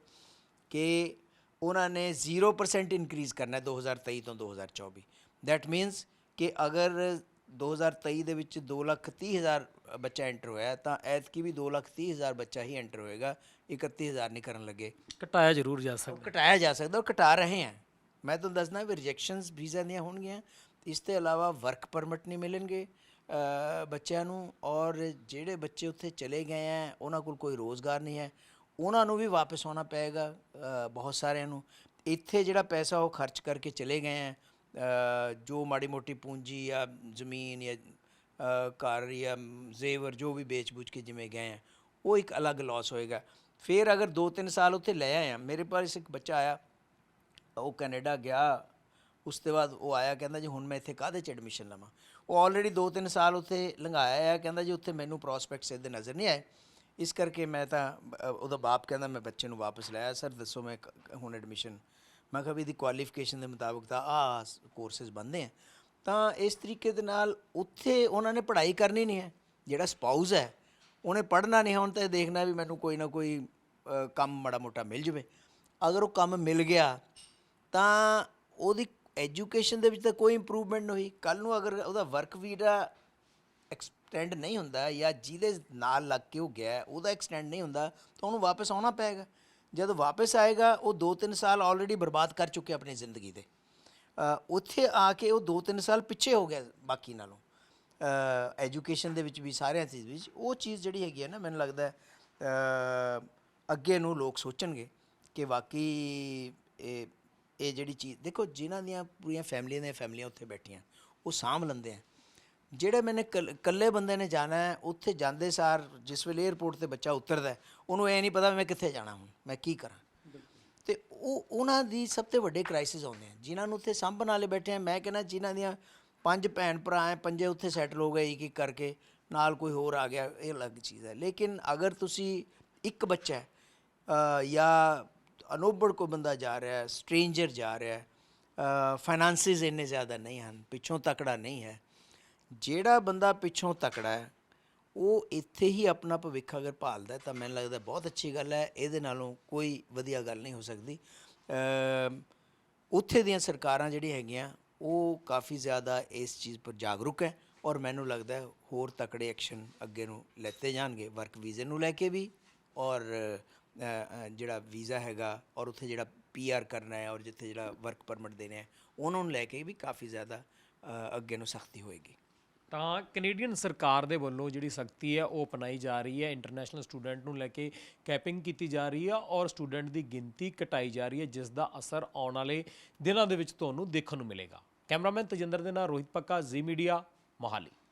ਕਿ ਉਹਨਾਂ ਨੇ 0% ਇਨਕਰੀਜ਼ ਕਰਨਾ ਹੈ 2023 ਤੋਂ 2024 ਦੈਟ ਮੀਨਸ ਕਿ ਅਗਰ 2023 ਦੇ ਵਿੱਚ 230000 ਬੱਚਾ ਐਂਟਰ ਹੋਇਆ ਤਾਂ ਐਤਕੀ ਵੀ 230000 ਬੱਚਾ ਹੀ ਐਂਟਰ ਹੋਏਗਾ। 31000 ਨਹੀਂ ਕਰਨ ਲੱਗੇ। ਘਟਾਇਆ ਜ਼ਰੂਰ ਜਾ ਸਕਦਾ ਘਟਾਇਆ ਜਾ ਸਕਦਾ ਔਰ ਘਟਾ ਰਹੇ ਹਨ ਮੈਂ ਤੁਹਾਨੂੰ ਦੱਸਣਾ ਵੀ ਰਿਜੈਕਸ਼ਨਸ ਵੀਜ਼ਾ ਦੀਆਂ ਹੋਣਗੀਆਂ। ਇਸ ਤੋਂ ਇਲਾਵਾ ਵਰਕ ਪਰਮਿਟ ਨਹੀਂ ਮਿਲਣਗੇ ਬੱਚਿਆਂ ਨੂੰ ਔਰ ਜਿਹੜੇ ਬੱਚੇ ਉੱਥੇ ਚਲੇ ਗਏ ਆ ਉਹਨਾਂ ਕੋਲ ਕੋਈ ਰੋਜ਼ਗਾਰ ਨਹੀਂ ਹੈ, ਉਹਨਾਂ ਨੂੰ ਵੀ ਵਾਪਸ ਆਉਣਾ ਪਏਗਾ ਬਹੁਤ ਸਾਰਿਆਂ ਨੂੰ। ਇੱਥੇ ਜਿਹੜਾ ਪੈਸਾ ਉਹ ਖਰਚ ਕਰਕੇ ਚਲੇ ਗਏ ਆ ਜੋ ਮਾੜੀ ਮੋਟੀ ਪੂੰਜੀ ਜਾਂ ਜ਼ਮੀਨ ਜਾਂ ਘਰ ਜਾਂ ਜ਼ੇਵਰ ਜੋ ਵੀ ਵੇਚ ਬੂਚ ਕੇ ਜਿਵੇਂ ਗਏ ਆ ਉਹ ਇੱਕ ਅਲੱਗ ਲਾਸ ਹੋਏਗਾ। ਫਿਰ ਅਗਰ 2-3 ਸਾਲ ਉੱਥੇ ਲੈ ਆਏ ਆ ਮੇਰੇ ਪਾਸ ਇੱਕ ਬੱਚਾ ਆਇਆ, ਉਹ ਕੈਨੇਡਾ ਗਿਆ ਉਸ ਤੋਂ ਬਾਅਦ ਉਹ ਆਇਆ ਕਹਿੰਦਾ ਜੀ ਹੁਣ ਮੈਂ ਇੱਥੇ ਕਾਹਦੇ ਚ ਐਡਮਿਸ਼ਨ ਲਵਾਂ? ਉਹ ਆਲਰੇਡੀ 2-3 ਸਾਲ ਉੱਥੇ ਲੰਘਾਇਆ ਹੈ ਕਹਿੰਦਾ ਜੀ ਉੱਥੇ ਮੈਨੂੰ ਪ੍ਰੋਸਪੈਕਟਸ ਇਹਦੇ ਨਜ਼ਰ ਨਹੀਂ ਆਏ। ਇਸ ਕਰਕੇ ਮੈਂ ਤਾਂ ਉਹਦਾ ਬਾਪ ਕਹਿੰਦਾ ਮੈਂ ਬੱਚੇ ਨੂੰ ਵਾਪਸ ਲੈ ਸਰ ਦੱਸੋ ਮੈਂ ਹੁਣ ਐਡਮਿਸ਼ਨ ਮੈਂ ਕਿਹਾ ਵੀ ਇਹਦੀ ਕੁਆਲੀਫਿਕੇਸ਼ਨ ਦੇ ਮੁਤਾਬਕ ਤਾਂ ਆ ਕੋਰਸਸ ਬੰਦੇ ਆ। ਤਾਂ ਇਸ ਤਰੀਕੇ ਦੇ ਨਾਲ ਉੱਥੇ ਉਹਨਾਂ ਨੇ ਪੜ੍ਹਾਈ ਕਰਨੀ ਨਹੀਂ ਹੈ ਜਿਹੜਾ ਸਪਾਊਸ ਹੈ ਉਹਨੇ ਪੜ੍ਹਨਾ ਨਹੀਂ ਹੈ, ਹੁਣ ਤਾਂ ਇਹ ਦੇਖਣਾ ਵੀ ਮੈਨੂੰ ਕੋਈ ਨਾ ਕੋਈ ਕੰਮ ਮਾੜਾ ਮੋਟਾ ਮਿਲ ਜਵੇ। ਅਗਰ ਉਹ ਕੰਮ ਮਿਲ ਗਿਆ ਤਾਂ ਉਹਦੀ ਐਜੂਕੇਸ਼ਨ ਦੇ ਵਿੱਚ ਤਾਂ ਕੋਈ ਇੰਪਰੂਵਮੈਂਟ ਨਹੀਂ ਹੋਈ। ਕੱਲ ਨੂੰ ਅਗਰ ਉਹਦਾ ਵਰਕ ਵੀਜ਼ਾ ਐਕਸਟੈਂਡ ਨਹੀਂ ਹੁੰਦਾ ਜਾਂ ਜਿਹਦੇ ਨਾਲ ਲੱਗ ਕੇ ਉਹ ਗਿਆ, ਉਹਦਾ ਐਕਸਟੈਂਡ ਨਹੀਂ ਹੁੰਦਾ, ਤਾਂ ਉਹਨੂੰ ਵਾਪਸ ਆਉਣਾ ਪਏਗਾ। ਜਦ ਵਾਪਸ ਆਏਗਾ, ਉਹ 2-3 ਸਾਲ ਆਲਰੇਡੀ ਬਰਬਾਦ ਕਰ ਚੁੱਕੇ ਆਪਣੀ ਜ਼ਿੰਦਗੀ ਦੇ। ਉੱਥੇ ਆ ਕੇ ਉਹ 2-3 ਸਾਲ ਪਿੱਛੇ ਹੋ ਗਿਆ ਬਾਕੀ ਨਾਲੋਂ। ਐਜੂਕੇਸ਼ਨ ਦੇ ਵਿੱਚ ਵੀ, ਸਾਰਿਆਂ ਚੀਜ਼ ਵਿੱਚ। ਉਹ ਚੀਜ਼ ਜਿਹੜੀ ਹੈਗੀ ਹੈ ਨਾ, ਮੈਨੂੰ ਲੱਗਦਾ ਅੱਗੇ ਨੂੰ ਲੋਕ ਸੋਚਣਗੇ ਕਿ ਵਾਕਈ ਇਹ ਇਹ ਜਿਹੜੀ ਚੀਜ਼, ਦੇਖੋ ਜਿਨ੍ਹਾਂ ਦੀਆਂ ਪੂਰੀਆਂ ਫੈਮਲੀਆਂ ਦੀਆਂ ਫੈਮਲੀਆਂ ਉੱਥੇ ਬੈਠੀਆਂ, ਉਹ ਸਾਂਭ ਲੈਂਦੇ ਆ। ਜਿਹੜੇ ਮੈਨੇ ਇਕੱਲੇ ਬੰਦੇ ਨੇ ਜਾਣਾ ਹੈ, ਉੱਥੇ ਜਾਂਦੇ ਸਾਰ ਜਿਸ ਵੇਲੇ 에ਅਰਪੋਰਟ ਤੇ ਬੱਚਾ ਉਤਰਦਾ ਉਹਨੂੰ ਇਹ ਨਹੀਂ ਪਤਾ ਵੀ ਮੈਂ ਕਿੱਥੇ ਜਾਣਾ ਹੁਣ, ਮੈਂ ਕੀ ਕਰਾਂ। ਤੇ ਉਹ, ਉਹਨਾਂ ਦੀ ਸਭ ਤੋਂ ਵੱਡੇ ਕ੍ਰਾਈਸਿਸ ਆਉਂਦੇ ਆ, ਜਿਨ੍ਹਾਂ ਨੂੰ ਉੱਥੇ ਸਾਂਭਣ ਵਾਲੇ ਬੈਠੇ ਆ। ਮੈਂ ਕਹਿੰਦਾ ਜਿਨ੍ਹਾਂ ਦੀਆਂ ਪੰਜ ਭੈਣ ਭਰਾ ਹੈ, ਪੰਜੇ ਉੱਥੇ ਸੈਟਲ ਹੋ ਗਏ ਇੱਕ ਇੱਕ ਕਰਕੇ, ਨਾਲ ਕੋਈ ਹੋਰ ਆ ਗਿਆ, ਇਹ ਅਲੱਗ ਚੀਜ਼ ਹੈ। ਲੇਕਿਨ ਅਗਰ ਤੁਸੀਂ ਇੱਕ ਬੱਚਾ ਜਾਂ ਅਨੋਬੜ ਕੋਈ ਬੰਦਾ ਜਾ ਰਿਹਾ ਹੈ, ਸਟ੍ਰੇਂਜਰ ਜਾ ਰਿਹਾ ਹੈ ਫਾਈਨਾਂਸਿਸ ਇੰਨੇ ਜ਼ਿਆਦਾ ਨਹੀਂ ਹਨ, ਪਿੱਛੋਂ ਤਕੜਾ ਨਹੀਂ ਹੈ। ਜਿਹੜਾ ਬੰਦਾ ਪਿੱਛੋਂ ਤਕੜਾ ਹੈ, ਉਹ ਇੱਥੇ ਹੀ ਆਪਣਾ ਭਵਿੱਖ ਅਗਰ ਭਾਲਦਾ ਤਾਂ ਮੈਨੂੰ ਲੱਗਦਾ ਬਹੁਤ ਅੱਛੀ ਗੱਲ ਹੈ, ਇਹਦੇ ਨਾਲੋਂ ਕੋਈ ਵਧੀਆ ਗੱਲ ਨਹੀਂ ਹੋ ਸਕਦੀ। ਉੱਥੇ ਦੀਆਂ ਸਰਕਾਰਾਂ ਜਿਹੜੀਆਂ ਹੈਗੀਆਂ, ਉਹ ਕਾਫੀ ਜ਼ਿਆਦਾ ਇਸ ਚੀਜ਼ ਪਰ ਜਾਗਰੂਕ ਹੈ ਔਰ ਮੈਨੂੰ ਲੱਗਦਾ ਹੈ ਹੋਰ ਤਕੜੇ ਐਕਸ਼ਨ ਅੱਗੇ ਨੂੰ ਲੈਤੇ ਜਾਣਗੇ ਵਰਕ ਵੀਜ਼ੇ ਨੂੰ ਲੈ ਕੇ ਵੀ ਔਰ ਜਿਹੜਾ ਵੀਜ਼ਾ ਹੈਗਾ ਔਰ ਉੱਥੇ ਜਿਹੜਾ ਪੀਆਰ ਕਰਨਾ ਹੈ ਔਰ ਜਿੱਥੇ ਜਿਹੜਾ ਵਰਕ ਪਰਮਿਟ ਦੇਣਾ ਹੈ, ਉਹਨਾਂ ਨੂੰ ਲੈ ਕੇ ਵੀ ਕਾਫੀ ਜ਼ਿਆਦਾ ਅੱਗੇ ਨੂੰ ਸਖਤੀ ਹੋਏਗੀ। ਤਾਂ ਕੈਨੇਡੀਅਨ ਸਰਕਾਰ ਦੇ ਵੱਲੋਂ ਜਿਹੜੀ ਸਖਤੀ ਹੈ, ਉਹ ਅਪਣਾਈ ਜਾ ਰਹੀ ਹੈ। ਇੰਟਰਨੈਸ਼ਨਲ ਸਟੂਡੈਂਟ ਨੂੰ ਲੈ ਕੇ ਕੈਪਿੰਗ ਕੀਤੀ ਜਾ ਰਹੀ ਹੈ ਔਰ ਸਟੂਡੈਂਟ ਦੀ ਗਿਣਤੀ ਘਟਾਈ ਜਾ ਰਹੀ ਹੈ, ਜਿਸ ਦਾ ਅਸਰ ਆਉਣ ਵਾਲੇ ਦਿਨਾਂ ਦੇ ਵਿੱਚ ਤੁਹਾਨੂੰ ਦੇਖਣ ਨੂੰ ਮਿਲੇਗਾ। ਕੈਮਰਾਮੈਨ ਤਜਿੰਦਰ ਦੇ ਨਾਲ ਰੋਹਿਤ ਪੱਕਾ ਜ਼ੀ ਮੀਡੀਆ ਮੋਹਾਲੀ।